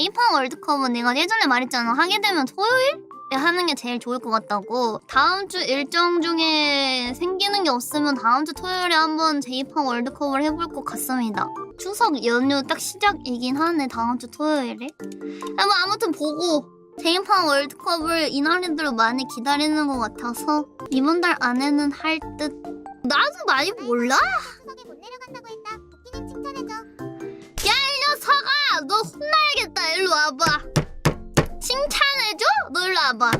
제이팝 월드컵은 내가 예전에 말했잖아. 하게 되면 토요일? 에 하는 게 제일 좋을 것 같다고. 다음 주 일정 중에 생기는 게 없으면 다음 주 토요일에 한번 제이팝 월드컵을 해볼 것 같습니다. 추석 연휴 딱 시작이긴 하네, 다음 주 토요일에. 아, 뭐 아무튼 보고 제이팝 월드컵을 이날들로 많이 기다리는 것 같아서 이번 달 안에는 할 듯. 나도 많이 몰라? 너 혼나야겠다. 일로 와봐. 칭찬해줘? 너 일로 와봐.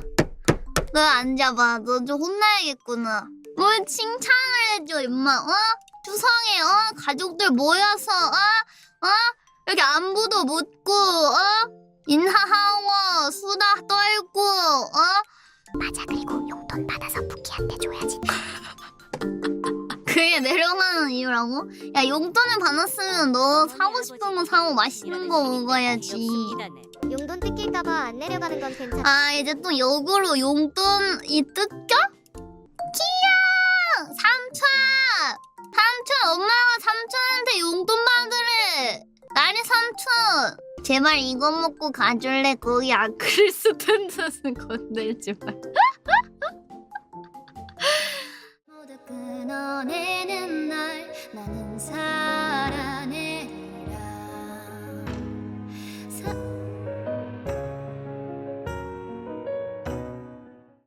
너 앉아봐. 너 좀 혼나야겠구나. 뭘 칭찬을 해줘, 임마, 어? 추석에, 어? 가족들 모여서, 어? 어? 여기 안부도 묻고, 어? 인사하고, 수다 떨고, 어? 맞아 그리고 용돈 받아서 복귀한테 줘야지. 그게 내려가는 이유라고? 야, 용돈을 받았으면 너 사고 싶은 거 사고 맛있는 거 먹어야지. 용돈 뜯길까봐 안 내려가는 건 괜찮아. 아 이제 또 역으로 용돈이 뜯겨? 키야! 삼촌! 삼촌 엄마가 삼촌한테 용돈 받으래 나리 삼촌 제발 이거 먹고 가줄래 거기 아크릴스텐스는 건들지 꺼내는 날 나는 사